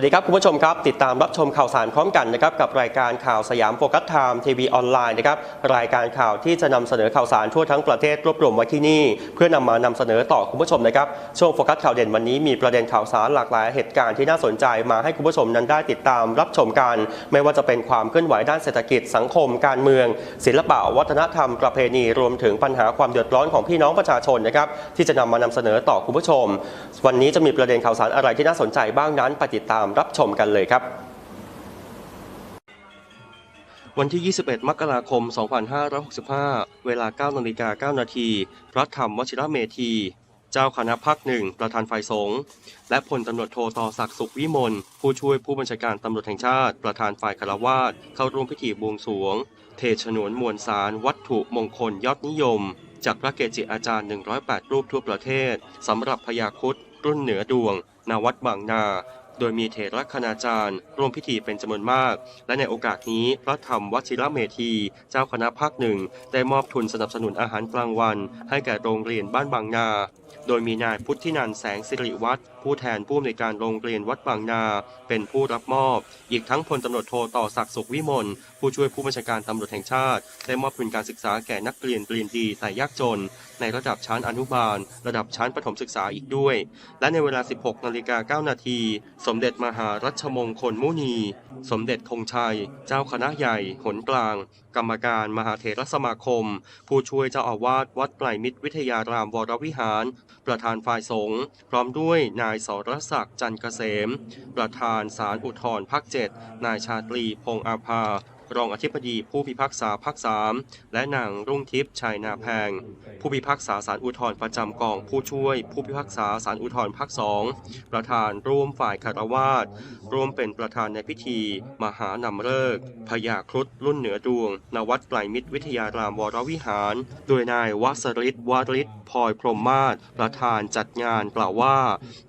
วัสดีครับคุณผู้ชมครับ ติดตามรับชมข่าวสารพร้อมกันนะครับกับรายการข่าวสยามโฟกัสไทม์ทีวีออนไลน์นะครับรายการข่าวที่จะนำเสนอข่าวสารทั่วทั้งประเทศรวบรวมไว้ที่นี่ เพื่อนำมานำเสนอต่อคุณผู้ชมนะครับช่วงโฟกัสข่าวเด่นวันนี้มีประเด็นข่าวสารหลากหลายเหตุการณ์ที่น่าสนใจมาให้คุณผู้ชมนั้นได้ติดตามรับชมกัน ไม่ว่าจะเป็นความเคลื่อนไหวด้านเศรษฐกิจสังคม การเมือง ศิลปะวัฒนธรรมประเพณีรวมถึงปัญหาความเดือดร้อนของพี่น้องประชาชนนะครับที่จะนำมานำเสนอต่อคุณผู้ชม วันนี้จะมีประเด็นข่าวสารอะไรที่น่าสนใจบ้างนั้นไปติดตามรับชมกันเลยครับ วันที่ 21 มกราคม 2565 เวลา9นาฬิกา9นาทีพระธรรมวชิระเมธี เจ้าคณะภาคหนึ่งประธานฝ่ายสงฆ์และพลตำรวจโทต่อศักดิ์สุขวิมล ผู้ช่วยผู้บัญชาการตำรวจแห่งชาติ ประธานฝ่ายคารวาสเข้าร่วมพิธีบวงสรวง เทศนวนมวลสารวัตถุมงคลยอดนิยมจากพระเกจิอาจารย์ 108 รูปทั่วประเทศ สำหรับพญาคุดรุ่นเหนือดวง นาวัดบางนา โดยมีเถรคณาจารย์ ร่วมพิธีเป็นจำนวนมาก และในโอกาสนี้พระธรรมวชิรเมธี เจ้าคณะภาคหนึ่ง ได้มอบทุนสนับสนุนอาหารกลางวัน ให้แก่โรงเรียนบ้านบางนาโดยมีนายพุทธินันแสงสิริวัฒน์ผู้แทนผู้อำนวยการโรงเรียนวัดบางนา เป็นผู้รับมอบ อีกทั้งพลตำรวจโทต่อศักดิ์สุขวิมลผู้ช่วยผู้บัญชาการตำรวจแห่งชาติ ได้มอบทุนการศึกษาแก่นักเรียนเรียนดีแต่ยากจน ในระดับชั้นอนุบาล ระดับชั้นประถมศึกษาอีกด้วย และในเวลา 16นาฬิกา9นาทีสมเด็จมหารัชมงคลมุนี สมเด็จคงชัย เจ้าคณะใหญ่ หนกลาง กรรมการมหาเถรสมาคม ผู้ช่วยเจ้าอาวาสวัดไตรมิตรวิทยารามวรวิหารประธานฝ่ายสงฆ์พร้อมด้วยนายสรศักดิ์จันเกษม ประธานศาลอุทธรภาคเจ็ดนายชาตรีพงอาภา รองอธิบดีผู้พิพากษาภาคสามและนางรุ่งทิพย์ชัยนาแพง ผู้พิพากษาศาลอุทธรประจำกองผู้ช่วย ผู้พิพากษาศาลอุทธรภาคสองประธานร่วมฝ่ายคารวาสร่วมเป็นประธานในพิธี มหานำเลิกพญาครุฑรุ่นเหนือดวง นวัดไกลมิตรวิทยารามวรวิหาร โดยนายวสริศวาริศพลอยพรหมมาศประธานจัดงานกล่าวว่า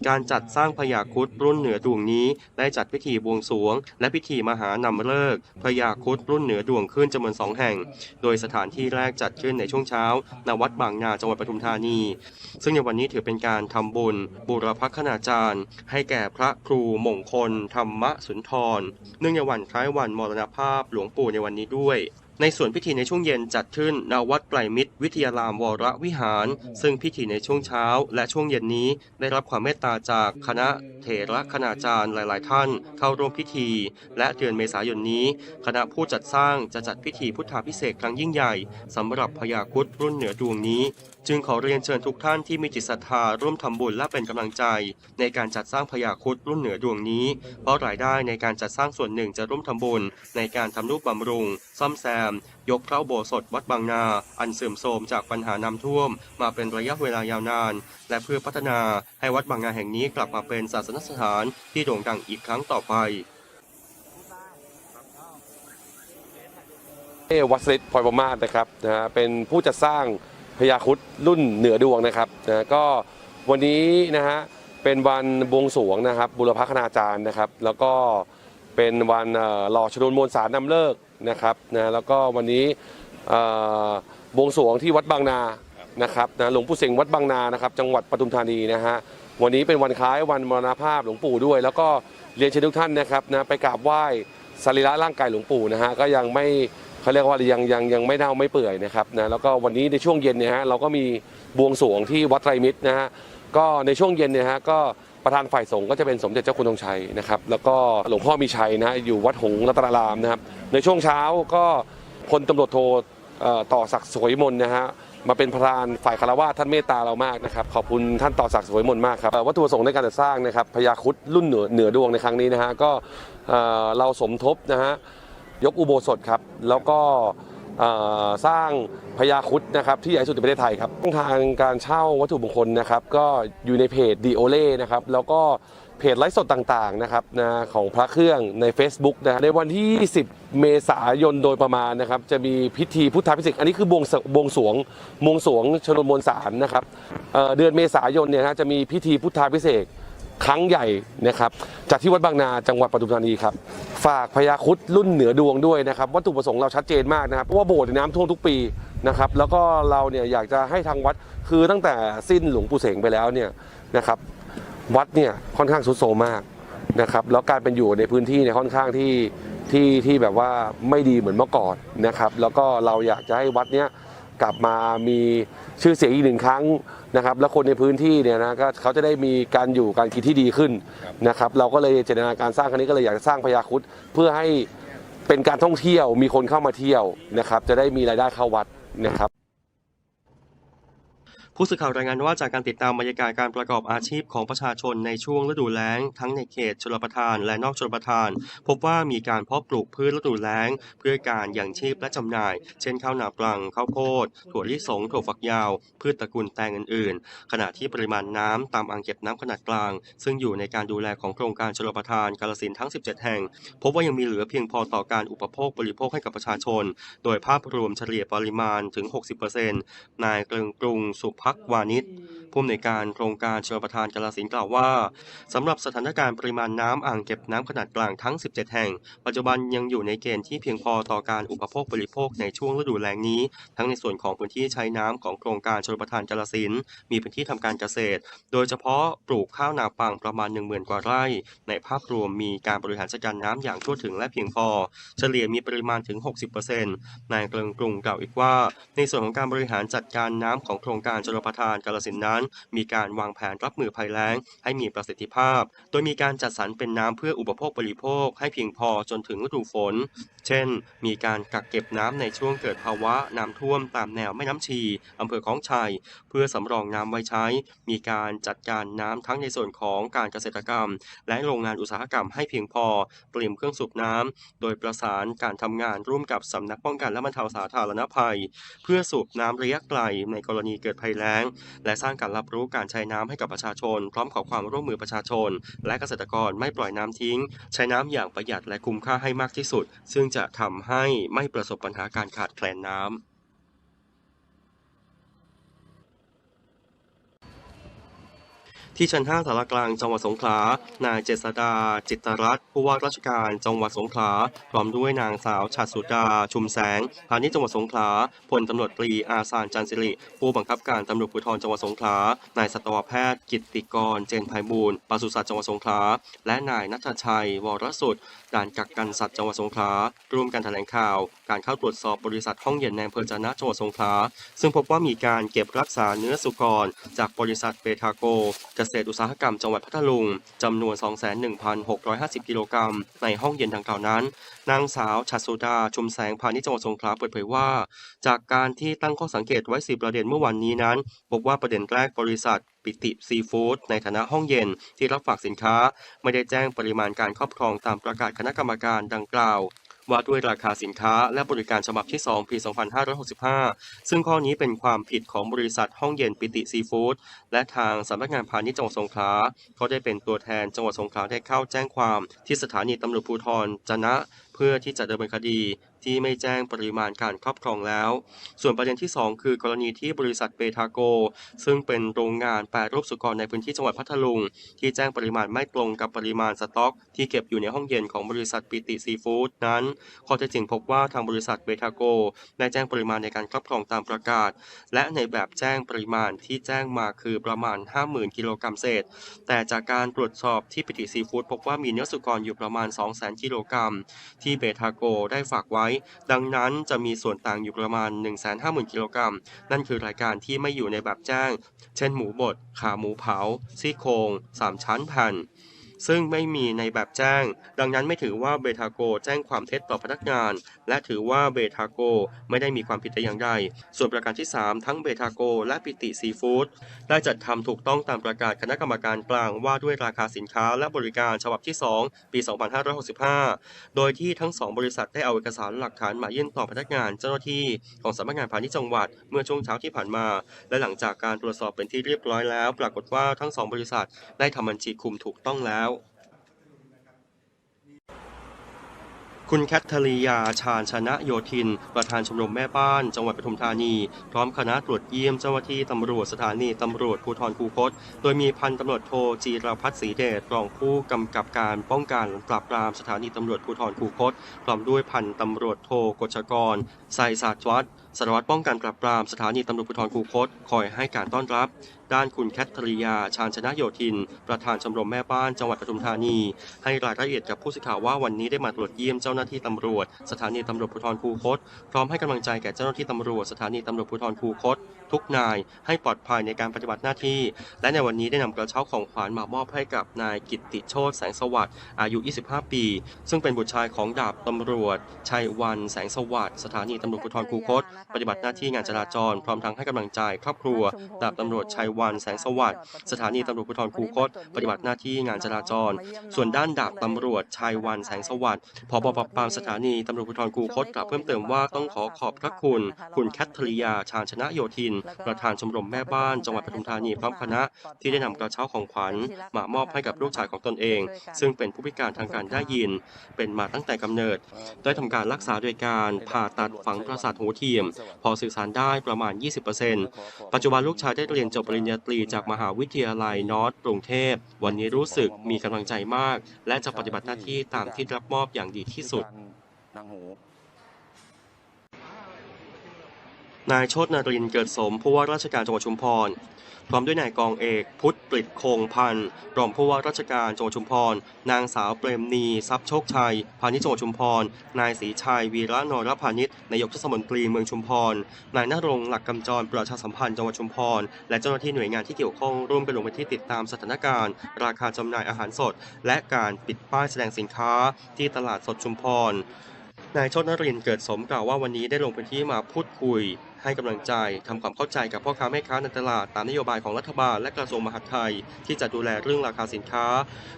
การจัดสร้างพญาครุฑรุ่นเหนือดวงนี้ ได้จัดพิธีบวงสรวง และพิธีมหานำเลิกพญาครุฑรุ่นเหนือดวงขึ้นจำนวนสองแห่ง โดยสถานที่แรกจัดขึ้นในช่วงเช้าณวัดบางนาจังหวัดปทุมธานี ซึ่งในวันนี้ถือเป็นการทำบุญ บูรพคณาจารย์ ให้แก่พระครูมงคล ธรรมสุนทร เนื่องในวันคล้ายวันมรณภาพหลวงปู่ในวันนี้ด้วย ในส่วนพิธีในช่วงเย็นจัดขึ้นณวัดไกลมิตร วิทยารามวรวิหาร ซึ่งพิธีในช่วงเช้า และช่วงเย็นนี้ได้รับความเมตตาจากคณะเถรคณาจารย์หลาย ๆ ท่าน เข้าร่วมพิธี และเดือนเมษายนนี้ คณะผู้จัดสร้างจะจัดพิธีพุทธาพิเศษกครั้งยิ่งใหญ่สำหรับพญาครุดรุ่นเหนือดวงนี้ จึงขอเรียนเชิญทุกท่านที่มีจิตศรัทธาร่วมทำบุญและเป็นกำลังใจ ในการจัดสร้างพญาครุดรุ่นเหนือดวงนี้ เพราะรายได้ในการจัดสร้างส่วนหนึ่งจะร่วมทำบุญในการทำรูปบำรุง ซ่อมแซมยกพระโบสถวัดบางนา อันเสื่อมโทรมจากปัญหาน้ำท่วม มาเป็นระยะเวลายาวนาน และเพื่อพัฒนาให้วัดบางนาแห่งนี้กลับมาเป็นศาสนสถานที่โด่งดังอีกครั้งต่อไปเอวัสริตพลอยประมาศนะครับนะฮะเป็นผู้จัดสร้างพญาครุดรุ่นเหนือดวงนะครับนะก็วันนี้นะฮะเป็นวันบวงสรวงนะครับ บุรพคณาจารย์นะครับ แล้วก็เป็นวันหล่อชนวนมวลสารนำเลิก นะครับนะแล้วก็วันนี้บวงสรวงที่วัดบางนานะครับนะหลวงปู่เสงวัดบางนานะครับจังหวัดปทุมธานีนะฮะวันนี้เป็นวันคล้ายวันมรณภาพหลวงปู่ด้วย แล้วก็เรียนเชิญทุกท่านนะครับนะไปกราบไหว้สรีระร่างกายหลวงปู่นะฮะก็ยังไม่เขาเรียกว่ายังยังยังไม่เน่าไม่เปื่อยนะครับนะแล้วก็วันนี้ในช่วงเย็นเนี่ยฮะเราก็มีบวงสรวงที่วัดไตรมิตรนะฮะก็ในช่วงเย็นเนี่ยฮะก็ ประธานฝ่ายสงฆ์ก็จะเป็นสมเด็จเจ้าคุณธงชัยนะครับ แล้วก็หลวงพ่อมีชัยนะอยู่วัดหงรัตนารามนะครับ ในช่วงเช้าก็พลตำรวจโทต่อศักดิ์สวยมนนะฮะมาเป็นประธานฝ่ายคารวะท่านเมตตาเรามากนะครับขอบคุณท่านต่อศักดิ์สวยมนมากครับวัตถุประสงค์ในการจัดสร้างนะครับพญาคุดรุ่นเหนือเหนือดวงในครั้งนี้นะฮะก็เราสมทบนะฮะยกอุโบสถครับแล้วก็ สร้างพญาครุดนะครับที่ใหญ่สุดในประเทศไทยครับช่องทางการเช่าวัตถุมงคลนะครับก็อยู่ในเพจดีโอเล่นะครับแล้วก็เพจไลฟ์สดต่างๆนะครับนะของพระเครื่องใน Facebook นะในวันที่20เมษายนโดยประมาณนะครับจะมีพิธีพุทธาพิเศษอันนี้คือบวงสบวงสรวงบวงสวงชนมวลสารนะครับเเดือนเมษายนเนี่ยนะจะมีพิธีพุทธาพิเศษ ครั้งใหญ่นะครับจากที่วัดบางนาจังหวัดปทุมธานีครับฝากพญาครุดรุ่นเหนือดวงด้วยนะครับวัตถุประสงค์เราชัดเจนมากนะครับเพราะว่าโบสถ์เนี่ยน้ำท่วมทุกปีนะครับแล้วก็เราเนี่ยอยากจะให้ทางวัดคือตั้งแต่สิ้นหลวงปู่เสงไปแล้วเนี่ยนะครับวัดเนี่ยค่อนข้างสุดโทรมมากนะครับแล้วการเป็นอยู่ในพื้นที่เนี่ยค่อนข้างที่ที่ที่แบบว่าไม่ดีเหมือนเมื่อก่อนนะครับแล้วก็เราอยากจะให้วัดเนี้ย กลับมามีชื่อเสียงอีกหนึ่งครั้งนะครับ แล้วคนในพื้นที่เนี่ยนะก็เขาจะได้มีการอยู่การกินที่ดีขึ้นนะครับ เราก็เลยเจตนาการสร้างครั้งนี้ก็เลยอยากจะสร้างพญาครุดเพื่อให้เป็นการท่องเที่ยวมีคนเข้ามาเที่ยวนะครับ จะได้มีรายได้เข้าวัดนะครับ ผู้สื่อข่าวรายงานว่าจากการติดตามบรรยากาศการประกอบอาชีพของประชาชนในช่วงฤดูแล้ง ทั้งในเขตชลประทานและนอกชลประทาน พบว่ามีการเพาะปลูกพืชฤดูแล้ง เพื่อการยังชีพและจำหน่าย เช่นข้าวหนาปลังข้าวโพดถั่วลิสงถั่วฝักยาว พืชตระกูลแตงอื่น ๆ ขณะที่ปริมาณน้ำตามอ่างเก็บน้ำขนาดกลาง ซึ่งอยู่ในการดูแลของโครงการชลประทานกาลสินทั้ง 17 แห่ง พบว่ายังมีเหลือเพียงพอต่อการอุปโภคบริโภคให้กับประชาชน โดยภาพรวมเฉลี่ยปริมาณถึง 60%นายเกริงกรุงสุภพักวานิชผู้อำนวยการโครงการชลประทานกาลสินธุ์กล่าวว่าสำหรับสถานการณ์ปริมาณน้ำอ่างเก็บน้ำขนาดกลางทั้ง 17 แห่ง ปัจจุบันยังอยู่ในเกณฑ์ที่เพียงพอต่อการอุปโภคบริโภคในช่วงฤดูแล้งนี้ ทั้งในส่วนของพื้นที่ใช้น้ำของโครงการชลประทานกาลสินธุ์มีพื้นที่ทำการเกษตร โดยเฉพาะปลูกข้าวนาปังประมาณ 10,000 กว่าไร่ ในภาพรวมมีการบริหารจัดการน้ำอย่างทั่วถึงและเพียงพอ เฉลี่ยมีปริมาณถึง 60%นายเกริงกรุงกล่าวอีกว่า ในส่วนของการบริหารจัดการน้ำของโครงการชลประทานกาลสินนั้น มีการวางแผนรับมือภัยแล้ง ให้มีประสิทธิภาพ โดยมีการจัดสรรเป็นน้ำเพื่ออุปโภคบริโภค ให้เพียงพอจนถึงฤดูฝน เช่น มีการกักเก็บน้ำในช่วงเกิดภาวะน้ำท่วมตามแนวแม่น้ำชีอำเภอของชัย เพื่อสำรองน้ำไว้ใช้ มีการจัดการน้ำทั้งในส่วนของการเกษตรกรรม และโรงงานอุตสาหกรรมให้เพียงพอเตรียมเครื่องสูบน้ำโดยประสานการทำงานร่วมกับสำนักป้องกันและบรรเทาสาธารณภัย เพื่อสูบน้ำระยะไกลในกรณีเกิดภัยแล้ง และสร้างการรับรู้การใช้น้ำให้กับประชาชน พร้อมขอความร่วมมือประชาชน และเกษตรกรไม่ปล่อยน้ำทิ้ง ใช้น้ำอย่างประหยัดและคุ้มค่าให้มากที่สุด ซึ่งจะทำให้ไม่ประสบปัญหาการขาดแคลนน้ำ ที่ชั้น 5 สารกลางจังหวัดสงขลา นายเจษดา จิตรัตน์ผู้ว่าราชการจังหวัดสงขลา พร้อมด้วยนางสาวชัดสุดา ชุมแสง พาณิชย์จังหวัดสงขลา พลตำรวจตรีอาสานจันสิริ ผู้บังคับการตำรวจภูธรจังหวัดสงขลา นายสัตวแพทย์ กิตติกร เจนไพบูลปศุสัตว์จังหวัดสงขลา และนายนัทชัย วรสุด ด่านกักกันสัตว์จังหวัดสงขลา ร่วมกันแถลงข่าว การเข้าตรวจสอบบริษัทห้องเย็นในอำเภอจนะจังหวัดสงขลาซึ่งพบว่ามีการเก็บรักษาเนื้อสุกร จากบริษัทเบทาโก เกษตรอุตสาหกรรมจังหวัดพัทลุงจำนวน 21,650 กิโลกรัมในห้องเย็นดังกล่าวนั้น นางสาวชัดสุดาชุมแสงพาณิชย์จังหวัดสงขลาเปิดเผยว่า จากการที่ตั้งข้อสังเกตไว้4ประเด็นเมื่อวันนี้นั้นพบว่าประเด็นแรกบริษัทปิติซีฟู้ดในฐานะห้องเย็นที่รับฝากสินค้า ไม่ได้แจ้งปริมาณการครอบครองตามประกาศคณะกรรมการดังกล่าว ว่าด้วยราคาสินค้าและบริการฉบับที่ 2 ปี 2565 ซึ่งข้อนี้เป็นความผิดของบริษัทห้องเย็นปิติซีฟู้ดและทางสำนักงานพาณิชย์จังหวัดสงขลาก็ได้เป็นตัวแทนจังหวัดสงขลาได้เข้าแจ้งความที่สถานีตำรวจภูธรจนะเพื่อที่จะดำเนินคดีที่ไม่แจ้งปริมาณการครอบครองแล้ว ส่วนประเด็นที่ 2 คือกรณีที่บริษัทเบทาโก ซึ่งเป็นโรงงานแปรรูปสุกรในพื้นที่จังหวัดพัทลุง ที่แจ้งปริมาณไม่ตรงกับปริมาณสต็อก ที่เก็บอยู่ในห้องเย็นของบริษัทปิติซีฟู้ดนั้นข้อเท็จจริงพบว่าทางบริษัทเบทาโกได้แจ้งปริมาณในการครอบครองตามประกาศ และในแบบแจ้งปริมาณที่แจ้งมาคือประมาณ 50,000 กิโลกรัมเศษ แต่จากการตรวจสอบที่ปิติซีฟู้ดพบว่ามีเนื้อสุกรอยู่ประมาณ 200,000 กิโลกรัมที่เบทาโกได้ฝากไว้ ดังนั้นจะมีส่วนต่างอยู่ประมาณ 150,000 กิโลกรัม นั่นคือรายการที่ไม่อยู่ในแบบแจ้ง เช่นหมูบด ขาหมูเผา ซี่โครง 3 ชั้นแผ่น ซึ่งไม่มีในแบบแจ้ง ดังนั้นไม่ถือว่าเบทาโกแจ้งความเท็จต่อพนักงาน และถือว่าเบทาโกไม่ได้มีความผิดแต่อย่างใด ส่วนประการที่ 3 ทั้งเบทาโกและปิติซีฟู้ดได้จัดทำถูกต้องตามประกาศคณะกรรมการกลางว่าด้วยราคาสินค้าและบริการฉบับที่ 2 ปี 2565 โดยที่ทั้ง 2 บริษัทได้เอาเอกสารหลักฐานมายื่นต่อพนักงานเจ้าหน้าที่ของสำนักงานพาณิชย์จังหวัดเมื่อช่วงเช้าที่ผ่านมา และหลังจากการตรวจสอบเป็นที่เรียบร้อยแล้ว ปรากฏว่าทั้ง 2 บริษัทได้ทำบัญชีคุมถูกต้องแล้ว คุณแคทเธอรียา ชาญชนะโยธิน ประธานชมรมแม่บ้าน จังหวัดปทุมธานี พร้อมคณะตรวจเยี่ยมเจ้าหน้าที่ตำรวจสถานีตำรวจภูธรคูคต โดยมีพันตำรวจโทจีรพัฒน์ศรีเดชรองผู้กำกับการป้องกันปราบปรามสถานีตำรวจภูธรคูคต พร้อมด้วยพันตำรวจโทกฤชกรไซศาสตร์วัฒน์ สารวัตรป้องกันปราบปรามสถานีตำรวจภูธรคูคตคอยให้การต้อนรับ ด้านคุณแคทธรียา ชาญชนะโยธิน ประธานชมรมแม่บ้านจังหวัดปทุมธานี ให้รายละเอียดกับผู้สื่อข่าวว่าวันนี้ได้มาตรวจเยี่ยมเจ้าหน้าที่ตำรวจ สถานีตำรวจภูธรคูคต พร้อมให้กำลังใจแก่เจ้าหน้าที่ตำรวจสถานีตำรวจภูธรคูคต ทุกนายให้ปลอดภัยในการปฏิบัติหน้าที่ และในวันนี้ได้นำกระเช้าของขวัญมามอบให้กับนายกิตติโชตแสงสวัสดิ์อายุ 25 ปี ซึ่งเป็นบุตรชายของดาบตำรวจชัยวันแสงสวัสดิ์สถานีตำรวจภูธรคูคตปฏิบัติหน้าที่งานจราจร พร้อมทั้งให้กำลังใจ ครอบครัวดาบตำรวจชัยวันแสงสวัสดิ์สถานีตำรวจภูธรคูคต ปฏิบัติหน้าที่งานจราจร ส่วนด้านดาบตำรวจชัยวันแสงสวัสดิ์พบปราบปรามสถานีตำรวจภูธรคูคตกล่าวเพิ่มเติมว่าต้องขอขอบพระคุณ คุณแคทเธอรียาชาญชนะโยธิน ประธานชมรมแม่บ้าน จังหวัดปทุมธานีพร้อมคณะ ที่ได้นำกระเช้าของขวัญมามอบให้กับลูกชายของตนเอง ซึ่งเป็นผู้พิการทางการได้ยิน เป็นมาตั้งแต่กำเนิด ได้ทำการรักษาโดยการผ่าตัดฝังประสาทหูเทียมพอสื่อสารได้ประมาณ 20%ปัจจุบันลูกชายได้เรียนจบปริญญาตรีจากมหาวิทยาลัยนอร์ทกรุงเทพ วันนี้รู้สึกมีกำลังใจมาก และจะปฏิบัติหน้าที่ตามที่รับมอบอย่างดีที่สุด นายโชตนารินเกิดสมผู้ว่าราชการจังหวัดชุมพร พร้อมด้วยนายกองเอกพุทธปริตคงพันธ์รองผู้ว่าราชการจังหวัดชุมพร นางสาวเปรมณีทรัพย์โชคชัย พาณิชย์จังหวัดชุมพร นายศรีชัย วีระนรพาณิชย์นายกเทศมนตรีเมืองชุมพร นายนรงหลักกำจรประชาสัมพันธ์จังหวัดชุมพร และเจ้าหน้าที่หน่วยงานที่เกี่ยวข้องร่วมกันลงพื้นที่ติดตามสถานการณ์ ราคาจำหน่ายอาหารสด และการปิดป้ายแสดงสินค้าที่ตลาดสดชุมพรนายโชตนรินเกิดสมกล่าวว่าวันนี้ได้ลงพื้นที่มาพูดคุย ให้กำลังใจทำความเข้าใจกับพ่อค้าแม่ค้าในตลาดตามนโยบายของรัฐบาลและกระทรวงมหาดไทย ที่จะดูแลเรื่องราคาสินค้า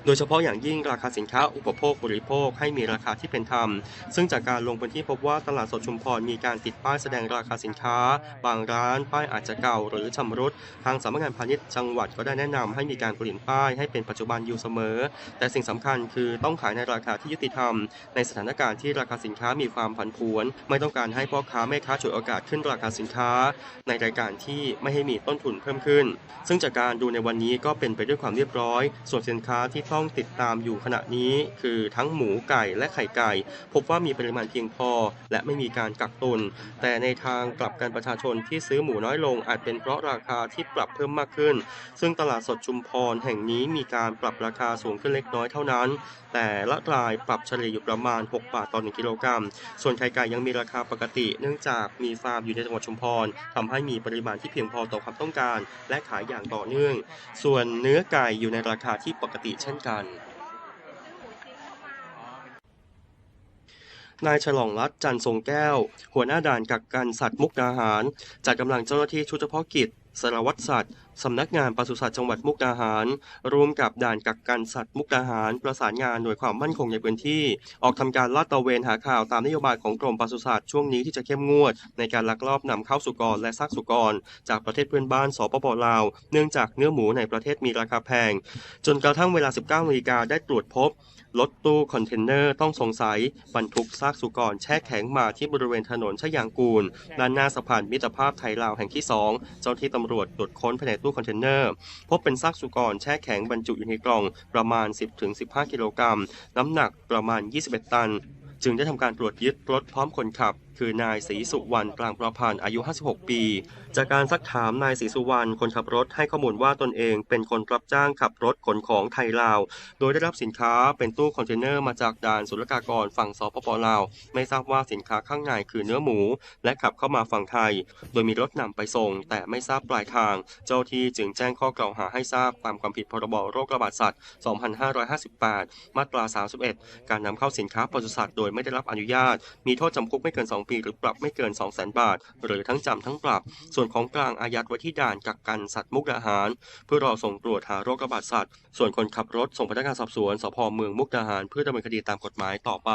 โดยเฉพาะอย่างยิ่งราคาสินค้าอุปโภคบริโภคให้มีราคาที่เป็นธรรม ซึ่งจากการลงพื้นที่พบว่าตลาดสดชุมพรมีการติดป้ายแสดงราคาสินค้า บางร้านป้ายอาจจะเก่าหรือชำรุดทางสำนักงานพาณิชย์จังหวัดก็ได้แนะนำให้มีการเปลี่ยนป้ายให้เป็นปัจจุบันอยู่เสมอ แต่สิ่งสำคัญคือต้องขายในราคาที่ยุติธรรม ในสถานการณ์ที่ราคาสินค้ามีความผันผวน ไม่ต้องการให้พ่อค้าแม่ค้าฉวยโอกาสขึ้นราคาสินค้า ในรายการที่ไม่ให้มีต้นทุนเพิ่มขึ้น ซึ่งจากการดูในวันนี้ก็เป็นไปด้วยความเรียบร้อย ส่วนสินค้าที่ต้องติดตามอยู่ขณะนี้ คือทั้งหมูไก่และไข่ไก่ พบว่ามีปริมาณเพียงพอ และไม่มีการกักตุน แต่ในทางกลับกันประชาชนที่ซื้อหมูน้อยลง อาจเป็นเพราะราคาที่ปรับเพิ่มมากขึ้น ซึ่งตลาดสดชุมพรแห่งนี้มีการปรับราคาสูงขึ้นเล็กน้อยเท่านั้น แต่ละรายปรับเฉลี่ยอยู่ประมาณ 6 บาทต่อ 1 กิโลกรัม ส่วนไข่ไก่ยังมีราคาปกติ เนื่องจากมีฟาร์มอยู่ในจังหวัดชุมพรทำให้มีปริมาณที่เพียงพอต่อความต้องการ และขายอย่างต่อเนื่อง ส่วนเนื้อไก่อยู่ในราคาที่ปกติเช่นกันนายฉลองรัตจันทรงแก้ว หัวหน้าด่านกักกันสัตว์มุกดาหาร จัดกำลังเจ้าหน้าที่ชุดเฉพาะกิจ สารวัตรสัตว์สำนักงานปศุสัตว์จังหวัดมุกดาหาร ร่วมกับด่านกักกันสัตว์มุกดาหาร ประสานงานหน่วยความมั่นคงในพื้นที่ ออกทำการลาดตระเวนหาข่าวตามนโยบายของกรมปศุสัตว์ช่วงนี้ที่จะเข้มงวด ในการลักลอบนำเข้าสุกรและซากสุกร จากประเทศเพื่อนบ้านสปปลาว เนื่องจากเนื้อหมูในประเทศมีราคาแพง จนกระทั่งเวลา 19นาฬิกาได้ตรวจพบรถตู้คอนเทนเนอร์ต้องสงสัยบรรทุกซากสุกรแช่แข็งมาที่บริเวณถนนชยางกูลด้านหน้าสะพานมิตรภาพไทยลาวแห่งที่ 2 เจ้าหน้าที่ตำรวจตรวจค้นภายในตู้คอนเทนเนอร์ พบเป็นซากสุกรแช่แข็งบรรจุอยู่ในกล่องประมาณ 10-15 กิโลกรัม น้ำหนักประมาณ 21 ตัน จึงได้ทำการตรวจยึดรถพร้อมคนขับ คือนายศรีสุวรรณกลางประพันธ์อายุ 56 ปี จากการซักถามนายศรีสุวรรณคนขับรถให้ข้อมูลว่าตนเองเป็นคนรับจ้างขับรถขนของไทยลาว โดยได้รับสินค้าเป็นตู้คอนเทนเนอร์มาจากด่านศุลกากรฝั่งสปปลาว ไม่ทราบว่าสินค้าข้างในคือเนื้อหมู และขับเข้ามาฝั่งไทย โดยมีรถนำไปส่ง แต่ไม่ทราบปลายทาง เจ้าที่จึงแจ้งข้อกล่าวหาให้ทราบตามความผิดพรบโรคระบาดสัตว์ 2558 มาตรา 31 การนำเข้าสินค้าปศุสัตว์โดยไม่ได้รับอนุญาต มีโทษจำคุกไม่เกิน2ปีหรือปรับไม่เกิน 200,000 บาท หรือทั้งจำทั้งปรับ ส่วนของกลางอายัดไว้ที่ด่านกักกันสัตว์มุกดาหาร เพื่อรอส่งตรวจหาโรคระบาดสัตว์ ส่วนคนขับรถส่งพนักงานสอบสวนสพเมืองมุกดาหาร เพื่อดำเนินคดีตามกฎหมายต่อไป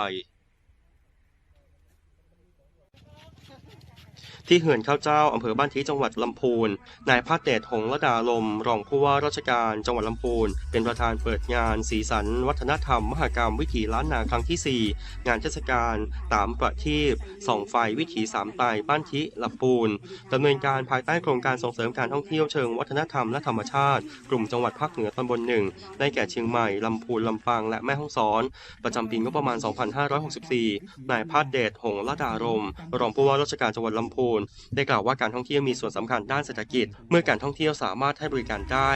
ที่เขื่อนข้าวเจ้าอำเภอบ้านทีจังหวัดลำพูน นายภาคเดชหงส์ระดาลม รองผู้ว่าราชการจังหวัดลำพูน เป็นประธานเปิดงาน สีสัน วัฒนธรรม มหกรรมวิถีล้านนาครั้งที่ 4 งานเทศกาลตามประทีปส่องไฟวิถีสามไตรบ้านทิลำพูนดำเนินการภายใต้โครงการส่งเสริมการท่องเที่ยวเชิงวัฒนธรรมและธรรมชาติ กลุ่มจังหวัดภาคเหนือตอนบนหนึ่งได้แก่เชียงใหม่ลำพูนลำปางและแม่ฮ่องสอน ประจำปีงบประมาณ 2564 นายพาดเดชหงส์ระดารม รองผู้ว่าราชการจังหวัดลำพูนได้กล่าวว่าการท่องเที่ยวมีส่วนสำคัญด้านเศรษฐกิจ เมื่อการท่องเที่ยวสามารถให้บริการได้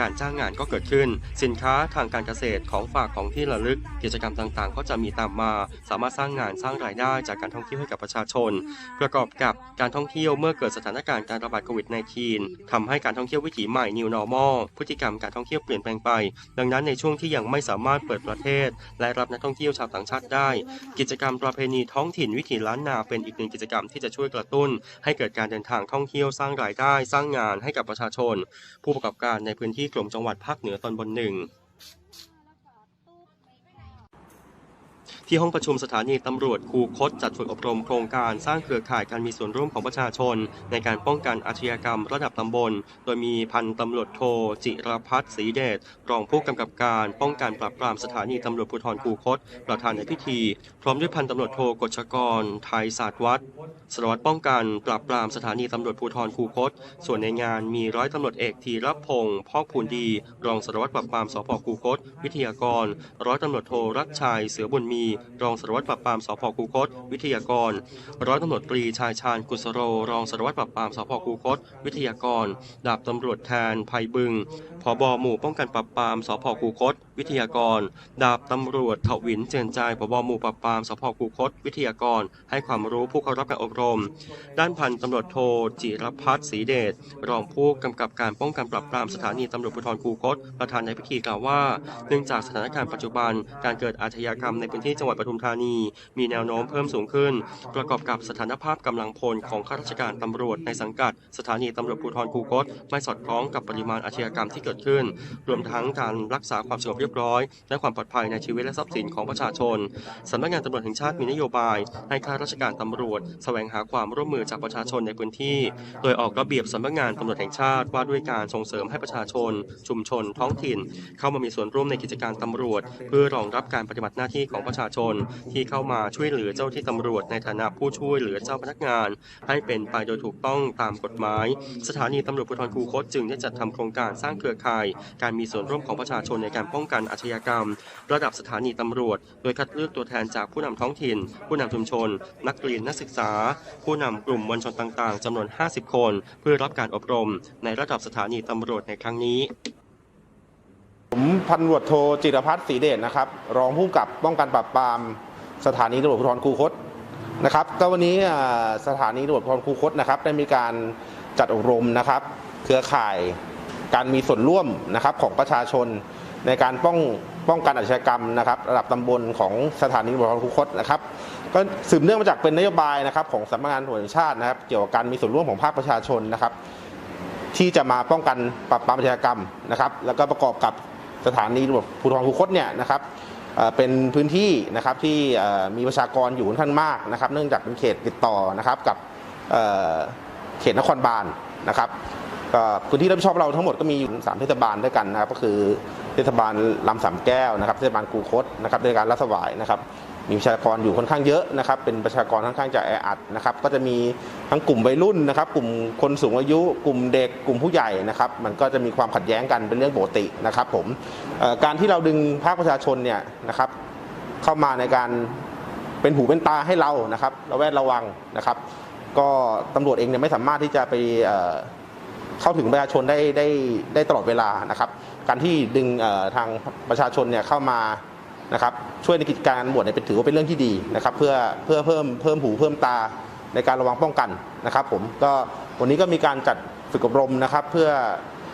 การจ้างงานก็เกิดขึ้น สินค้าทางการเกษตรของฝากของที่ระลึก กิจกรรมต่างๆ ก็จะมีตามมา สามารถสร้างงานสร้างรายได้จากการท่องเที่ยวให้กับประชาชน ประกอบกับการท่องเที่ยวเมื่อเกิดสถานการณ์การระบาดโควิด -19 ทำให้การท่องเที่ยววิถีใหม่ New Normal พฤติกรรมการท่องเที่ยวเปลี่ยนแปลงไป ดังนั้นในช่วงที่ยังไม่สามารถเปิดประเทศ และรับนักท่องเที่ยวชาวต่างชาติได้ กิจกรรมประเพณีท้องถิ่นวิถีล้านนาเป็นอีกหนึ่งกิจกรรมที่จะช่วยกระตุ้น ให้เกิดการเดินทางท่องเที่ยวสร้างรายได้ สร้างงานให้กับประชาชน ผู้ประกอบการในพื้นที่ที่กลุ่มจังหวัดภาคเหนือตอนบนหนึ่ง ที่ห้องประชุมสถานีตำรวจคูคตจัดฝึกอบรมโครงการสร้างเครือข่ายการมีส่วนร่วมของประชาชน ในการป้องกันอาชญากรรมระดับตำบล โดยมีพันตำรวจโท จิรพัฒน์ศรีเดชรองผู้กำกับการป้องกันปราบปรามสถานีตำรวจภูธรคูคต ประธานในพิธี พร้อมด้วยพันตำรวจโทกฤษกร ไทยศาสตร์วัดสารวัตรป้องกันปราบปรามสถานีตำรวจภูธรคูคต ส่วนในงานมีร้อยตำรวจเอกธีรพงศ์พอกพูนดี รองสารวัตรปราบปรามสพคูคต วิทยากร ร้อยตำรวจโทรักชัยเสือบุญมีรองสารวัตรปราบปรามสพคูคต วิทยากร ร้อยตำรวจตรีชายชาญกุศโร รองสารวัตรปราบปรามสพคูคต วิทยากร ดาบตำรวจแทนภัยบึงผบหมู่ป้องกันปราบปรามสพคูคต วิทยากร ดาบตำรวจถวินเจนใจผบหมู่ปราบปรามสพคูคต วิทยากร ให้ความรู้ผู้เข้ารับการอบรม ด้านพันตำรวจโทจิรพัฒน์ศรีเดชรองผู้กำกับการป้องกันปราบปรามสถานีตำรวจภูธรคูคต ประธานในพิธีกล่าวว่า เนื่องจากสถานการณ์ปัจจุบันการเกิดอาชญากรรมในพื้นที่จังหวัดปทุมธานี มีแนวโน้มเพิ่มสูงขึ้น ประกอบกับสถานภาพกำลังพลของข้าราชการตำรวจในสังกัด สถานีตำรวจภูธรคูคตไม่สอดคล้องกับปริมาณอาชญากรรมที่เกิดขึ้น รวมทั้งการรักษาความสงบเรียบร้อย และความปลอดภัยในชีวิตและทรัพย์สินของประชาชนสำนักงานตำรวจแห่งชาติมีนโยบาย ให้ข้าราชการตำรวจแสวงหาความร่วมมือจากประชาชนในพื้นที่ โดยออกระเบียบสำนักงานตำรวจแห่งชาติว่าด้วยการส่งเสริมให้ประชาชน ชุมชน ท้องถิ่น เข้ามามีส่วนร่วมในกิจการตำรวจ เพื่อรองรับการปฏิบัติหน้าที่ของประชาชนที่เข้ามาช่วยเหลือเจ้าที่ตำรวจในฐานะผู้ช่วยเหลือเจ้าพนักงาน ให้เป็นไปโดยถูกต้องตามกฎหมาย สถานีตำรวจภูธรคูคตจึงได้จัดทำโครงการสร้างเครือข่าย การมีส่วนร่วมของประชาชนในการป้องกันอาชญากรรม ระดับสถานีตำรวจ โดยคัดเลือกตัวแทนจากผู้นำท้องถิ่น ผู้นำชุมชน นักเรียนนักศึกษา ผู้นำกลุ่มมวลชนต่างๆจำนวน 50 คน เพื่อรับการอบรม ในระดับสถานีตำรวจในครั้งนี้ ผมพันตำรวจโทจิรพัฒน์ศรีเดชนะครับ รองผู้กำกับป้องกันปราบปรามสถานีตำรวจภูธรคูคตนะครับก็วันนี้สถานีตำรวจภูธรคูคตนะครับ ได้มีการจัดอบรมนะครับ เครือข่ายการมีส่วนร่วมนะครับของประชาชนในการป้องป้องกันอาชญากรรมนะครับ ระดับตำบลของสถานีตำรวจภูธรคูคตนะครับ ก็สืบเนื่องมาจากเป็นนโยบายนะครับของสำนักงานตำรวจแห่งชาตินะครับ เกี่ยวกับการมีส่วนร่วมของภาคประชาชนนะครับ ที่จะมาป้องกันปราบปรามอาชญากรรมนะครับ แล้วก็ประกอบกับ สถานีตำรวจภูธรคูคตเนี่ยนะครับเป็นพื้นที่นะครับที่มีประชากรอยู่ค่อนข้างมากนะครับ เนื่องจากเป็นเขตติดต่อนะครับกับเเขตนครบาลนะครับก็พื้นที่รับผิดชอบเราทั้งหมดก็มีอยู่สามเทศบาลด้วยกันนะครับ ก็คือเทศบาลลำสามแก้วนะครับ เทศบาลกูคตนะครับเทศบาลรัศวายนะครับ มีประชากรอยู่ค่อนข้างเยอะนะครับ เป็นประชากรค่อนข้างจะแออัดนะครับ ก็จะมีทั้งกลุ่มวัยรุ่นนะครับ กลุ่มคนสูงอายุ กลุ่มเด็ก กลุ่มผู้ใหญ่นะครับ มันก็จะมีความขัดแย้งกันเป็นเรื่องปกตินะครับ ผมการที่เราดึงภาคประชาชนเนี่ยนะครับ เข้ามาในการเป็นหูเป็นตาให้เรานะครับระแวดระวังนะครับ ก็ตำรวจเองเนี่ยไม่สามารถที่จะไปเข้าถึงประชาชนได้ได้ได้ตลอดเวลานะครับ การที่ดึงทางประชาชนเนี่ยเข้ามา นะครับช่วยในกิจการบวชเนี่ยเป็นถือว่าเป็นเรื่องที่ดีนะครับเพื่อเพื่อเพิ่มเพิ่มหูเพิ่มตาในการระวังป้องกันนะครับ ผมก็วันนี้ก็มีการจัดฝึกอบรมนะครับเพื่อ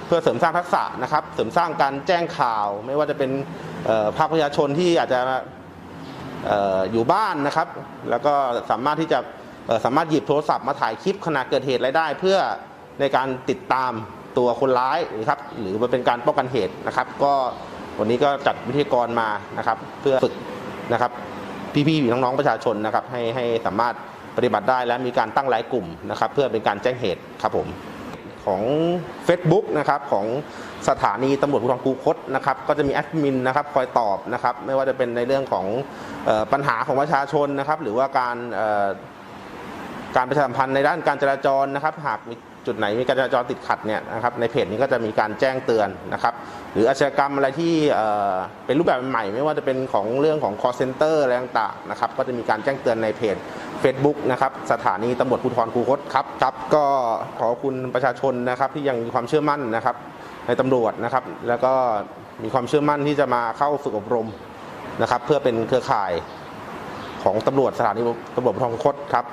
เพื่อเสริมสร้างทักษะนะครับ เสริมสร้างการแจ้งข่าว ไม่ว่าจะเป็นภาคประชาชนที่อาจจะอออยู่บ้านนะครับ แล้วก็สามารถที่จะสามารถหยิบโทรศัพท์มาถ่ายคลิปขณะเกิดเหตุอะไรได้ เพื่อในการติดตามตัวคนร้ายนะครับหรือมันเป็นการป้องกันเหตุนะครับ ก็ วันนี้ก็จัดวิทยากรมานะครับ เพื่อฝึกนะครับ พี่ๆน้องๆประชาชนนะครับ ให้ให้สามารถปฏิบัติได้และมีการตั้งไลน์กลุ่มนะครับ เพื่อเป็นการแจ้งเหตุครับผมของ Facebook นะครับของสถานีตำรวจภูธรคูคตนะครับก็จะมีแอดมินนะครับคอยตอบนะครับไม่ว่าจะเป็นในเรื่องของออปัญหาของประชาชนนะครับหรือว่าการการประชาสัมพันธ์ในด้านการจราจรนะครับ หากมีจุดไหนมีการจราจรติดขัดเนี่ยนะครับในเพจนี้ก็จะมีการแจ้งเตือนนะครับ รืออาชญากรรมอะไรที่เป็นรูปแบบใหม่ ไม่ว่าจะเป็นของเรื่องของ call center อะไรต่างๆนะครับก็จะมีการแจ้งเตือนในเพจ Facebook นะครับสถานีตำรวจภูธรคูคตครับครับก็ขอคุณประชาชนนะครับที่ยังมีความเชื่อมั่นนะครับในตำรวจนะครับ แล้วก็มีความเชื่อมั่นที่จะมาเข้าฝึกอบรมนะครับ เพื่อเป็นเครือข่ายของตำรวจสถานีตำรวจภูธรคูคตครับ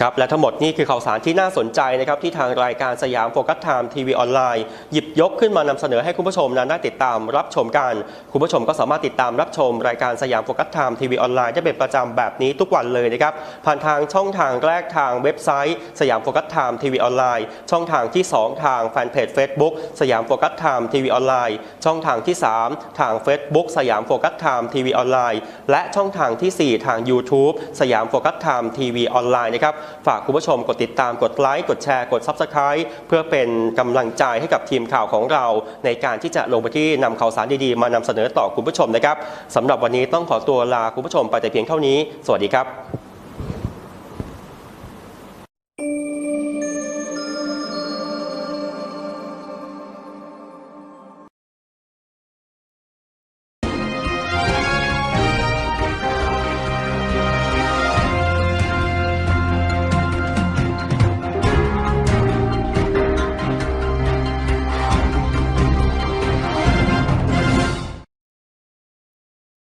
ครับและทั้งหมดนี่คือข่าวสารที่น่าสนใจนะครับที่ทางรายการสยามโฟกัสไทม์ทีวีออนไลน์หยิบยกขึ้นมานำเสนอให้คุณผู้ชมนั้นได้ติดตามรับชมกัน คุณผู้ชมก็สามารถติดตามรับชมรายการสยามโฟกัสไทม์ทีวีออนไลน์ได้เป็นประจำแบบนี้ทุกวันเลยนะครับผ่านทางช่องทางแรกทางเว็บไซต์สยามโฟกัสไทม์ทีวีออนไลน์ช่องทางที่ 2 ทางแฟนเพจ Facebook สยามโฟกัสไทม์ทีวีออนไลน์ช่องทางที่ 3 ทาง Facebook สยามโฟกัสไทม์ทีวีออนไลน์และช่องทางทีสี่4 ทาง YouTube สยามโฟกัสไทม์ทีวีออนไลน์นะครับฝากคุณผู้ชมกดติดตามกดไลค์กดแชร์กด Subscribe เพื่อเป็นกำลังใจให้กับทีมข่าวของเรา ในการที่จะลงไปที่นำข่าวสารดีๆ มานำเสนอต่อคุณผู้ชมนะครับสำหรับวันนี้ต้องขอตัวลาคุณผู้ชมไปแต่เพียงเท่านี้ สวัสดีครับ